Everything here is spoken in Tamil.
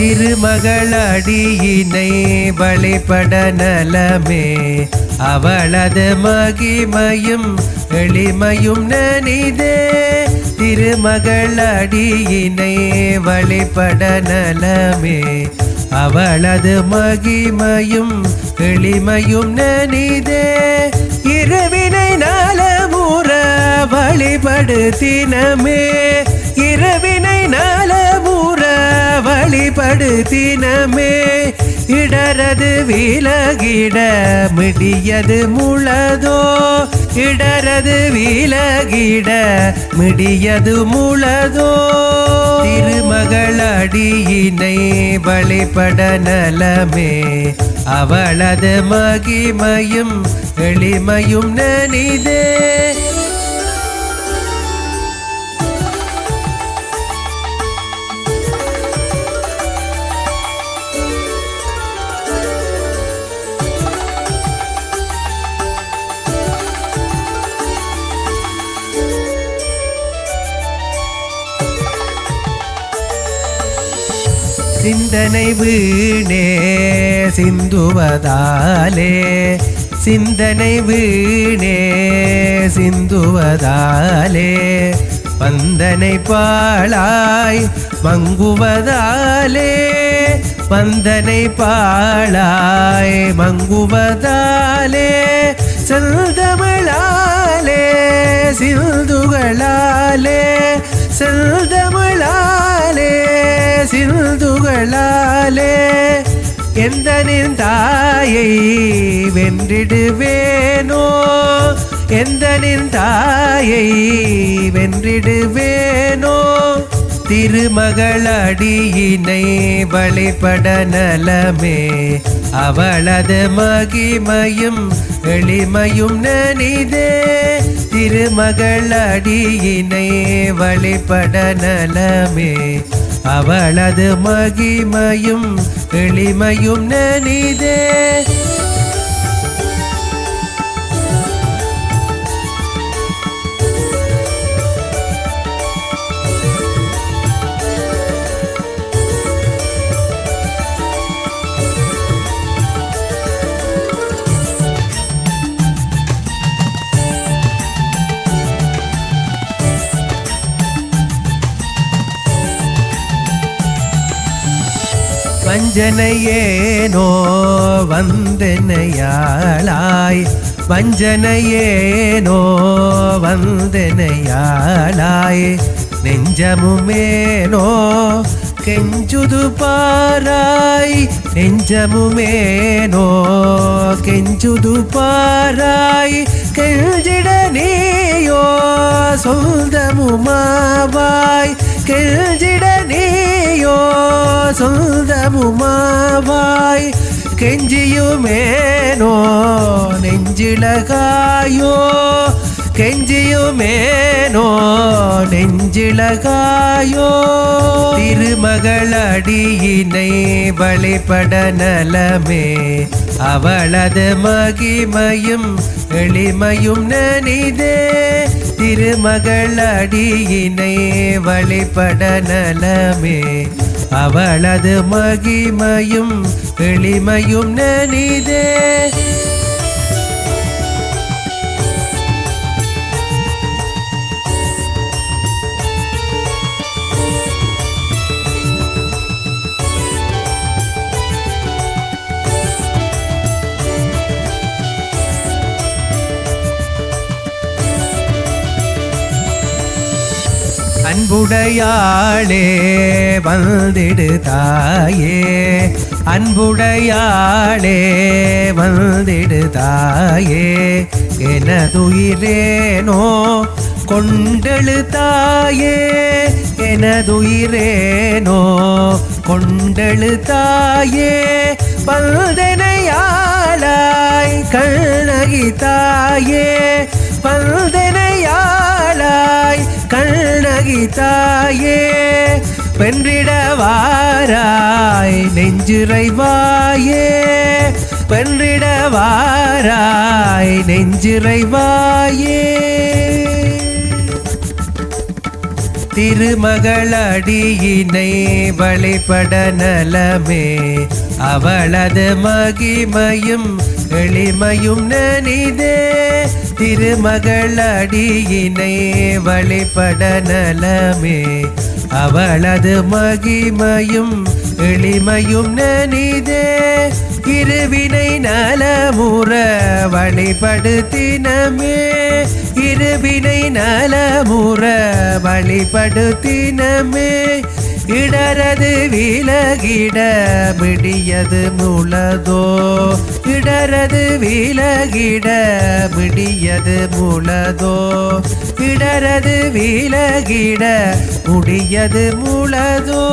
திருமகளடியினை வழிபட நலமே. அவளது மகிமையும் எளிமையும் நனிதே. திருமகளடியினை வழிபட நலமே. அவளது மகிமையும் எளிமையும் நனிதே. இரவினை நலமுற வழிபடுத்தினமே இரவினை நலமுற வழிபடுத்தினமே இடரது விலகிட மிடியது முளதோ இடரது விலகிட மிடியது முளதோ திருமகளடியினை வழிபட நலமே. அவளது மகிமையும் எளிமையும் நனிதே. சிந்தனை வீணே சிந்துவதாலே. சிந்தனை வீணே சிந்துவதாலே. பந்தனை பாழாய் மங்குவதாலே. பந்தனை பாழாய் மங்குவதாலே. செல்தமிழாலே சிந்துகளாலே. செல்தமிழாலே சிந்துகளாலே எந்த நின் தாயை வென்றிடுவேனோ எந்த நின் தாயை வென்றிடுவேனோ திருமகளடியினை வழிபட நலமே அவளது மகிமையும் எளிமையும் நனிதே திருமகள் அடியினை வழிபட நலமே. அவளது மகிமையும் எளிமையும் நனிதே வஞ்சனையேனோ வந்தனையாளாய். வஞ்சனையேனோ வந்தனையாளாய். நெஞ்சமுமேனோ கெஞ்சுது பாராய். நெஞ்சமுமேனோ கெஞ்சுது பாராய். கெஞ்சிட நீயோ சொந்தமுமாவாய். கெஞ்சிட நீயோ சொந்தமுமாவாய் கெஞ்சியுமேனோ நெஞ்சிலகாயோ கெஞ்சியுமேனோ நெஞ்சிலகாயோ? திருமகளடியினை வழிபட நலமே அவளது மகிமையும் எளிமையும் நனிதே. திருமகளடியினை வழிபட நலமே அவளது மகிமையும் எளிமையும் நனிதே. அன்புடையாளே வந்திடுதாயே அன்புடையாளே வந்திடுதாயே எனதுயிரேனோ கொண்டெழுதாயே எனதுயிரேனோ கொண்டெழுதாயே பல்தனையாளாய் கண்ணகி தாயே. பல்தனையாளாய் கண்ணகி தாயே பென்றிடவாராய் நெஞ்சிறைவாயே. பென்றிடவாராய் நெஞ்சிறைவாயே. திருமகளடியினை வழிபட நலமே. அவளது மகிமையும் எளிமையும் நனிதே திருமகளடியினை வழிபட நலமே. அவளது மகிமையும் எளிமையும் நனிதே இருவினை நலமுற வழிபடுத்தினமே இருவினை நலமுற வழிபடுத்தினமே இடரது விலகிட விடியது முளதோ இடரது விலகிட விடியது முளதோ இடரது விலகிட முடியது முளதோ